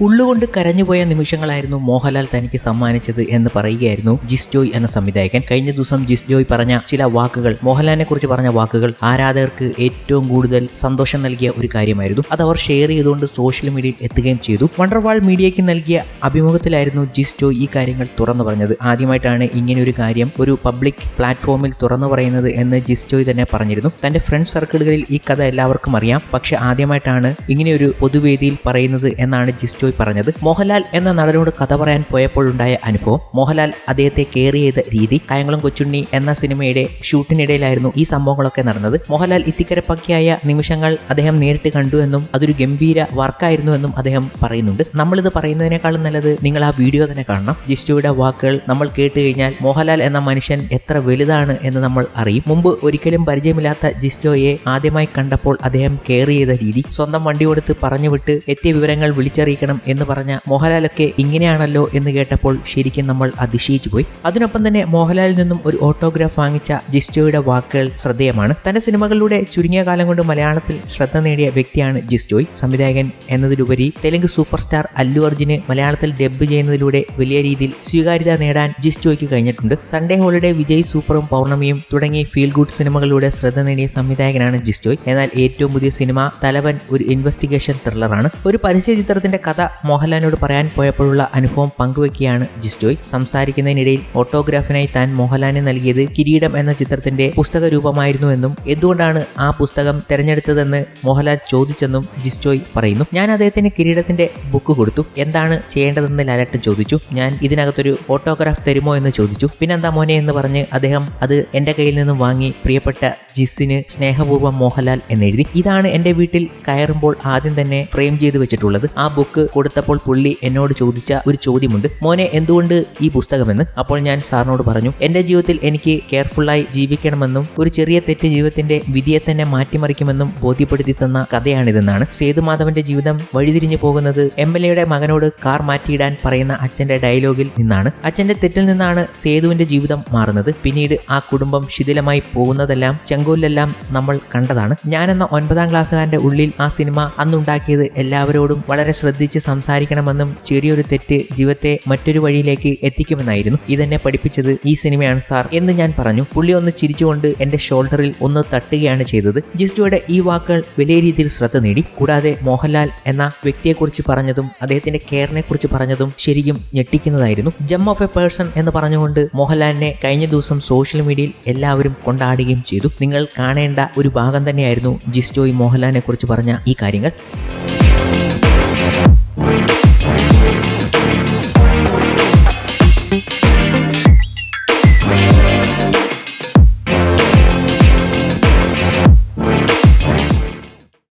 ഉള്ളുകൊണ്ട് കരഞ്ഞുപോയ നിമിഷങ്ങളായിരുന്നു മോഹൻലാൽ തനിക്ക് സമ്മാനിച്ചത് എന്ന് പറയുകയായിരുന്നു ജിസ് ജോയ് എന്ന സംവിധായകൻ. കഴിഞ്ഞ ദിവസം ജിസ് ജോയ് പറഞ്ഞ ചില വാക്കുകൾ മോഹൻലാലിനെ കുറിച്ച് പറഞ്ഞ വാക്കുകൾ ആരാധകർക്ക് ഏറ്റവും കൂടുതൽ സന്തോഷം നൽകിയ ഒരു കാര്യമായിരുന്നു. അത് അവർ ഷെയർ ചെയ്തുകൊണ്ട് സോഷ്യൽ മീഡിയയിൽ എത്തുകയും ചെയ്തു. വണ്ടർവാൾ മീഡിയയ്ക്ക് നൽകിയ അഭിമുഖത്തിലായിരുന്നു ജിസ് ജോയ് ഈ കാര്യങ്ങൾ തുറന്നു പറഞ്ഞത്. ആദ്യമായിട്ടാണ് ഇങ്ങനെ ഒരു കാര്യം ഒരു പബ്ലിക് പ്ലാറ്റ്ഫോമിൽ തുറന്നു പറയുന്നത് എന്ന് ജിസ് ജോയ് തന്നെ പറഞ്ഞിരുന്നു. തന്റെ ഫ്രണ്ട് സർക്കിളുകളിൽ ഈ കഥ എല്ലാവർക്കും അറിയാം. പക്ഷെ ആദ്യമായിട്ടാണ് ഒരു പൊതുവേദിയിൽ പറയുന്നത് എന്നാണ് ജിസ് ജോയ് പറഞ്ഞത്? മോഹൻലാൽ എന്ന നടനോട് കഥ പറയാൻ പോയപ്പോഴുണ്ടായ അനുഭവം മോഹൻലാൽ അദ്ദേഹത്തെ കെയർ ചെയ്ത രീതി കായംകുളം കൊച്ചുണ്ണി എന്ന സിനിമയുടെ ഷൂട്ടിനിടയിലായിരുന്നു ഈ സംഭവങ്ങളൊക്കെ നടന്നത്. മോഹൻലാൽ ഇത്തിക്കരപ്പക്കിയായ നിമിഷങ്ങൾ അദ്ദേഹം നേരിട്ട് കണ്ടു എന്നും അതൊരു ഗംഭീര വർക്കായിരുന്നു എന്നും അദ്ദേഹം പറയുന്നുണ്ട്. നമ്മളിത് പറയുന്നതിനേക്കാളും നല്ലത് നിങ്ങൾ ആ വീഡിയോ തന്നെ കാണണം. ജിസ്റ്റുവിടെ വാക്കുകൾ നമ്മൾ കേട്ട് കഴിഞ്ഞാൽ മോഹൻലാൽ എന്ന മനുഷ്യൻ എത്ര വലുതാണ് എന്ന് നമ്മൾ അറിയും. മുമ്പ് ഒരിക്കലും പരിചയമില്ലാത്ത ജിസ്റ്റോയെ ആദ്യമായി കണ്ടപ്പോൾ അദ്ദേഹം കെയർ ചെയ്ത രീതി സ്വന്തം വണ്ടി കൊടുത്ത് പറഞ്ഞു വിട്ട് എത്തിയ വിവരങ്ങൾ വിളിച്ചറിയിക്കണം എന്ന് പറഞ്ഞ മോഹൻലാലൊക്കെ ഇങ്ങനെയാണല്ലോ എന്ന് കേട്ടപ്പോൾ ശരിക്കും നമ്മൾ അതിശയിച്ചു പോയി. അതിനൊപ്പം തന്നെ മോഹൻലാലിൽ നിന്നും ഒരു ഓട്ടോഗ്രാഫ് വാങ്ങിച്ച ജിസ്റ്റോയുടെ വാക്കുകൾ ശ്രദ്ധേയമാണ്. തന്റെ സിനിമകളിലൂടെ ചുരുങ്ങിയ കാലം കൊണ്ട് മലയാളത്തിൽ ശ്രദ്ധ നേടിയ വ്യക്തിയാണ് ജിസ്റ്റോയ്. സംവിധായകൻ എന്നതിലുപരി തെലുങ്ക് സൂപ്പർ സ്റ്റാർ അല്ലു അർജുന് മലയാളത്തിൽ ഡബ്ബ് ചെയ്യുന്നതിലൂടെ വലിയ രീതിയിൽ സ്വീകാര്യത നേടാൻ ജിസ്റ്റോയ്ക്ക് കഴിഞ്ഞിട്ടുണ്ട്. സൺഡേ ഹോളിഡേ വിജയ് സൂപ്പറും പൗർണമിയും തുടങ്ങി ഫീൽ ഗുഡ് സിനിമകളിലൂടെ ശ്രദ്ധ നേടിയ സംവിധായകനാണ് ജിസ്റ്റോയ്. എന്നാൽ ഏറ്റവും പുതിയ സിനിമ തലവൻ ഒരു ഇൻവെസ്റ്റിഗേഷൻ ത്രില്ലറാണ്. ഒരു പരസ്യ ചിത്രത്തിന്റെ കഥ മോഹൻലാലിനോട് പറയാൻ പോയപ്പോഴുള്ള അനുഭവം പങ്കുവെക്കുകയാണ് ജിസ്റ്റോയ്. സംസാരിക്കുന്നതിനിടയിൽ ഓട്ടോഗ്രാഫിനായി താൻ മോഹൻലാലിന് നൽകിയത് കിരീടം എന്ന ചിത്രത്തിന്റെ പുസ്തക രൂപമായിരുന്നുവെന്നും എന്തുകൊണ്ടാണ് ആ പുസ്തകം തിരഞ്ഞെടുത്തതെന്ന് മോഹൻലാൽ ചോദിച്ചെന്നും ജിസ്റ്റോയ് പറയുന്നു. ഞാൻ അദ്ദേഹത്തിന് കിരീടത്തിന്റെ ബുക്ക് കൊടുത്തു. എന്താണ് ചെയ്യേണ്ടതെന്ന് ലാലട്ടൻ ചോദിച്ചു. ഞാൻ ഇതിനകത്തൊരു ഓട്ടോഗ്രാഫ് തരുമോ എന്ന് ചോദിച്ചു. പിന്നെന്താ മോനെ എന്ന് പറഞ്ഞ് അദ്ദേഹം അത് എന്റെ കയ്യിൽ നിന്നും വാങ്ങി പ്രിയപ്പെട്ട ജിസ്സിന് സ്നേഹപൂർവം മോഹൻലാൽ എന്നെഴുതി. ഇതാണ് എന്റെ വീട്ടിൽ കയറുമ്പോൾ ആദ്യം തന്നെ ഫ്രെയിം ചെയ്ത് വെച്ചിട്ടുള്ളത്. ആ ബുക്ക് കൊടുത്തപ്പോൾ പുള്ളി എന്നോട് ചോദിച്ച ഒരു ചോദ്യമുണ്ട്. മോനെ എന്തുകൊണ്ട് ഈ പുസ്തകമെന്ന്? അപ്പോൾ ഞാൻ സാറിനോട് പറഞ്ഞു എന്റെ ജീവിതത്തിൽ എനിക്ക് കെയർഫുള്ളായി ജീവിക്കണമെന്നും ഒരു ചെറിയ തെറ്റ് ജീവിതത്തിന്റെ വിധിയെ തന്നെ മാറ്റിമറിക്കുമെന്നും ബോധ്യപ്പെടുത്തി തന്ന കഥയാണിതെന്നാണ്. സേതുമാധവന്റെ ജീവിതം വഴിതിരിഞ്ഞു പോകുന്നത് എം എൽ എയുടെ മകനോട് കാർ മാറ്റിയിടാൻ പറയുന്ന അച്ഛന്റെ ഡയലോഗിൽ നിന്നാണ്. അച്ഛന്റെ തെറ്റിൽ നിന്നാണ് സേതുവിന്റെ ജീവിതം മാറുന്നത്. പിന്നീട് ആ കുടുംബം ശിഥിലമായി പോകുന്നതെല്ലാം ചെങ്കോലിലെല്ലാം നമ്മൾ കണ്ടതാണ്. ഞാനെന്ന ഒൻപതാം ക്ലാസ്സുകാരന്റെ ഉള്ളിൽ ആ സിനിമ അന്നുണ്ടാക്കിയത് എല്ലാവരോടും വളരെ ശ്രദ്ധിച്ച് സംസാരിക്കണമെന്നും ചെറിയൊരു തെറ്റ് ജീവിതത്തെ മറ്റൊരു വഴിയിലേക്ക് എത്തിക്കുമെന്നായിരുന്നു. ഇതെന്നെ പഠിപ്പിച്ചത് ഈ സിനിമയാണ് സാർ എന്ന് ഞാൻ പറഞ്ഞു. പുള്ളി ഒന്ന് ചിരിച്ചുകൊണ്ട് എന്റെ ഷോൾഡറിൽ ഒന്ന് തട്ടുകയാണ് ചെയ്തത്. ജിസ്റ്റുയുടെ ഈ വാക്കുകൾ വലിയ രീതിയിൽ ശ്രദ്ധ നേടി. കൂടാതെ മോഹൻലാൽ എന്ന വ്യക്തിയെക്കുറിച്ച് പറഞ്ഞതും അദ്ദേഹത്തിന്റെ കെയറിനെ കുറിച്ച് പറഞ്ഞതും ശരിക്കും ഞെട്ടിക്കുന്നതായിരുന്നു. ജം ഓഫ് എ പേഴ്സൺ എന്ന് പറഞ്ഞുകൊണ്ട് മോഹൻലാലിനെ കഴിഞ്ഞ ദിവസം സോഷ്യൽ മീഡിയയിൽ എല്ലാവരും കൊണ്ടാടുകയും ചെയ്തു. നിങ്ങൾ കാണേണ്ട ഒരു ഭാഗം തന്നെയായിരുന്നു ജിസ്റ്റോയ് മോഹൻലാലിനെ കുറിച്ച് പറഞ്ഞ ഈ കാര്യങ്ങൾ.